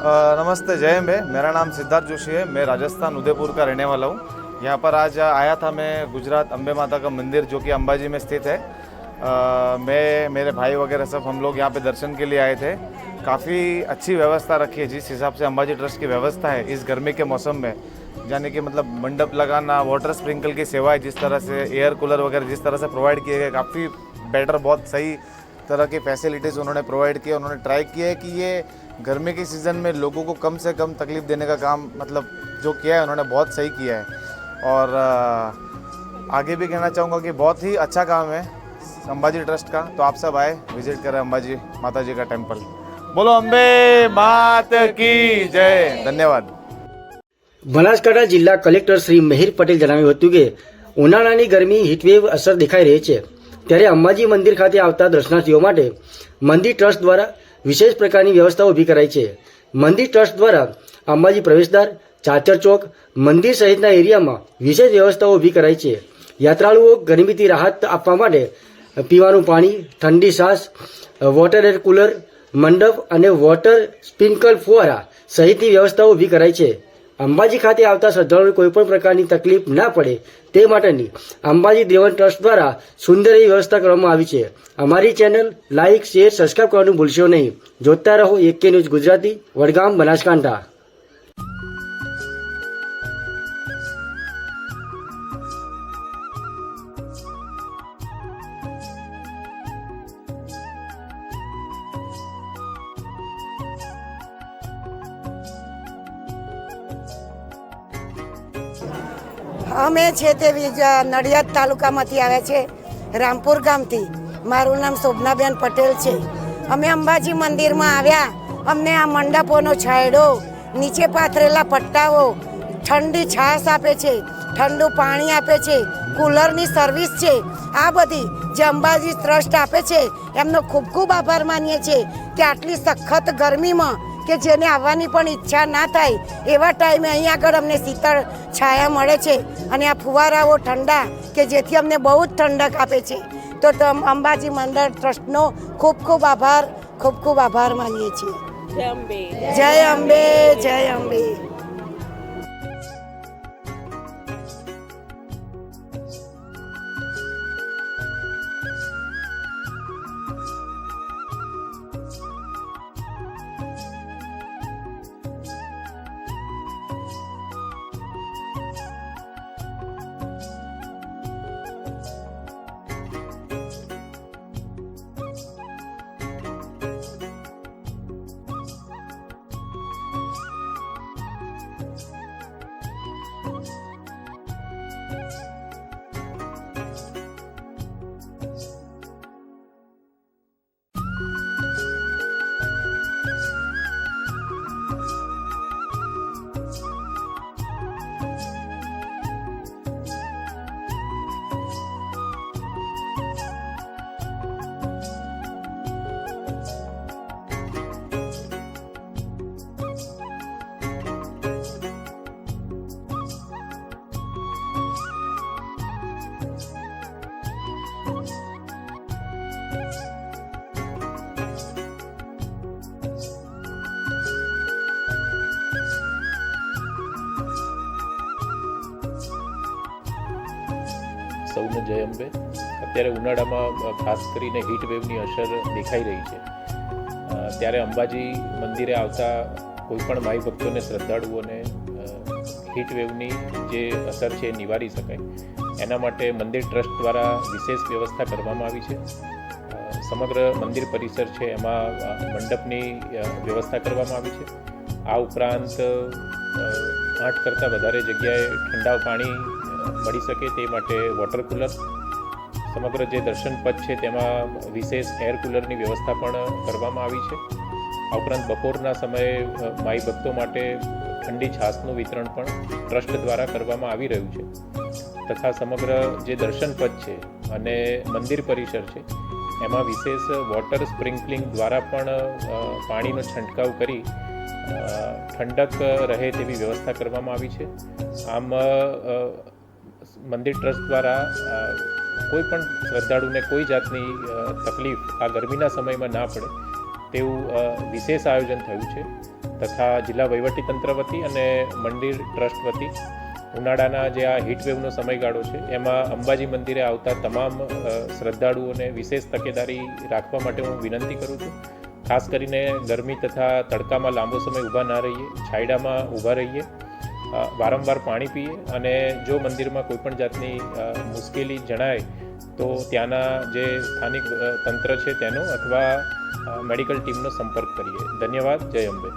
नमस्ते जय हिंद मेरा नाम सिद्धार्थ जोशी है। मैं राजस्थान उदयपुर का रहने वाला हूँ। यहाँ पर आज आया था मैं गुजरात अम्बे माता का मंदिर जो कि अंबाजी में स्थित है। अ, मैं मेरे भाई वगैरह सब हम लोग यहाँ पे दर्शन के लिए आए थे। काफ़ी अच्छी व्यवस्था रखी है। जिस हिसाब से अंबाजी ट्रस्ट की व्यवस्था है इस गर्मी के मौसम में यानी कि मतलब मंडप लगाना वाटर स्प्रिंकल की सेवाएँ जिस तरह से एयर कूलर वगैरह जिस तरह से प्रोवाइड किए गए काफ़ी बेटर बहुत सही तरह की फैसिलिटीज़ उन्होंने प्रोवाइड किए उन्होंने ट्राई किया है कि ये गर्मी के सीज़न में लोगों को कम से कम तकलीफ देने का काम मतलब जो किया है उन्होंने बहुत सही किया है और अ, आगे भी कहना चाहूँगा कि बहुत ही अच्छा काम है अंबाजी ट्रस्ट का तो आप सब आए विजिट करें अंबाजी माता जी का टेम्पल बोलो अम्बे मात की जय धन्यवाद બનાસકાંઠા જિલ્લા કલેક્ટર શ્રી મહેર પટેલ જણાવ્યું હતું કે ઉનાળાની ગરમી હીટવેવ અસર દેખાઈ રહી છે ત્યારે અંબાજી મંદિર ખાતે આવતા દર્શનાર્થીઓ માટે મંદિર ટ્રસ્ટ દ્વારા વિશેષ પ્રકારની વ્યવસ્થા ઊભી કરાઈ છે. મંદિર ટ્રસ્ટ દ્વારા અંબાજી પ્રવેશદ્વાર, ચાચર ચોક, મંદિર સહિતના એરિયામાં વિશેષ વ્યવસ્થાઓ ઊભી કરાઈ છે. યાત્રાળુઓ ગરમીથી રાહત આપવા માટે પીવાનું પાણી, ઠંડી સાસ, વોટર એર કુલર, મંડપ અને વોટર સ્પ્રિન્કલ ફુવારા સહિતની વ્યવસ્થાઓ ઊભી કરાઈ છે. અંબાજી ખાતે આવતા શ્રદ્ધાળુઓને કોઈપણ પ્રકારની તકલીફ ના પડે તે માટેની અંબાજી દેવન ટ્રસ્ટ દ્વારા સુંદર એવી વ્યવસ્થા કરવામાં આવી છે. અમારી ચેનલ લાઇક શેર સબસ્ક્રાઇબ કરવાનું ભૂલશો નહીં. જોતા રહો એકે ન્યૂઝ ગુજરાતી, વડગામ, બનાસકાંઠા. અમે છે તે નડિયાદ તાલુકામાંથી આવ્યા છે, રામપુર ગામથી. મારું નામ શોભનાબેન પટેલ છે. અમે અંબાજી મંદિરમાં આવ્યા. અમને આ મંડપોનો છાંયડો, નીચે પાથરેલા પટ્ટાઓ, ઠંડી છાશ આપે છે, ઠંડુ પાણી આપે છે, કુલરની સર્વિસ છે. આ બધી જે અંબાજી ટ્રસ્ટ આપે છે, એમનો ખૂબ ખૂબ આભાર માનીએ છીએ કે આટલી સખત ગરમીમાં કે જેને આવવાની પણ ઈચ્છા ના થાય એવા ટાઈમે અહીં આગળ અમને શીતળ છાયા મળે છે અને આ ફુવારાઓ ઠંડા કે જેથી અમને બહુ જ ઠંડક આપે છે. તો અંબાજી મંડળ ટ્રસ્ટનો ખૂબ ખૂબ આભાર ખૂબ ખૂબ આભાર માનીએ છીએ. જય અંબે જય અંબે. સૌને જય અંબે. અત્યારે ઉનાળામાં ખાસ કરીને હીટ વેવની અસર દેખાઈ રહી છે. ત્યારે અંબાજી મંદિરે આવતા કોઈપણ ભાઈ ભક્તોને શ્રદ્ધાળુઓને હીટ વેવની જે અસર છે એ નિવારી શકાય. એના માટે મંદિર ટ્રસ્ટ દ્વારા વિશેષ વ્યવસ્થા કરવામાં આવી છે. સમગ્ર મંદિર પરિસર છે એમાં મંડપની વ્યવસ્થા કરવામાં આવી છે. આ ઉપરાંત આઠ કરતાં વધારે જગ્યાએ ઠંડા પાણી મળી શકે તે માટે વોટર કુલર સમગ્ર જે દર્શન પથ છે તેમાં વિશેષ એર કુલરની વ્યવસ્થા પણ કરવામાં આવી છે. આ ઉપરાંત બપોરના સમયે માઈ ભક્તો માટે ઠંડી છાશનું વિતરણ પણ ટ્રસ્ટ દ્વારા કરવામાં આવી રહ્યું છે. તથા સમગ્ર જે દર્શન પથ છે અને મંદિર પરિસર છે, એમાં વિશેષ વોટર સ્પ્રિંકલિંગ દ્વારા પણ પાણીનો છંટકાવ કરી ઠંડક રહે તેવી વ્યવસ્થા કરવામાં આવી છે. આમ મંદિર ટ્રસ્ટ દ્વારા કોઈ પણ શ્રદ્ધાળુને કોઈ જાતની તકલીફ આ ગરમીના સમયમાં ના પડે, તેવું વિશેષ આયોજન થયું છે. તથા જિલ્લા વહીવટીતંત્ર વતી અને મંદિર ટ્રસ્ટ વતી ઉનાળાના જે આ હીટવેવનો સમયગાળો છે, એમાં અંબાજી મંદિરે આવતા તમામ શ્રદ્ધાળુઓને વિશેષ તકેદારી રાખવા માટે હું વિનંતી કરું છું. ખાસ કરીને ગરમી તથા તડકામાં લાંબો સમય ઊભા ના રહીએ, છાયડામાં ઊભા રહીએ વારંવાર પાણી પીએ અને જો મંદિરમાં કોઈપણ જાતની મુશ્કેલી જણાય, તો ત્યાંના જે સ્થાનિક તંત્ર છે તેનો અથવા મેડિકલ ટીમનો સંપર્ક કરીએ. ધન્યવાદ. જય અંબે.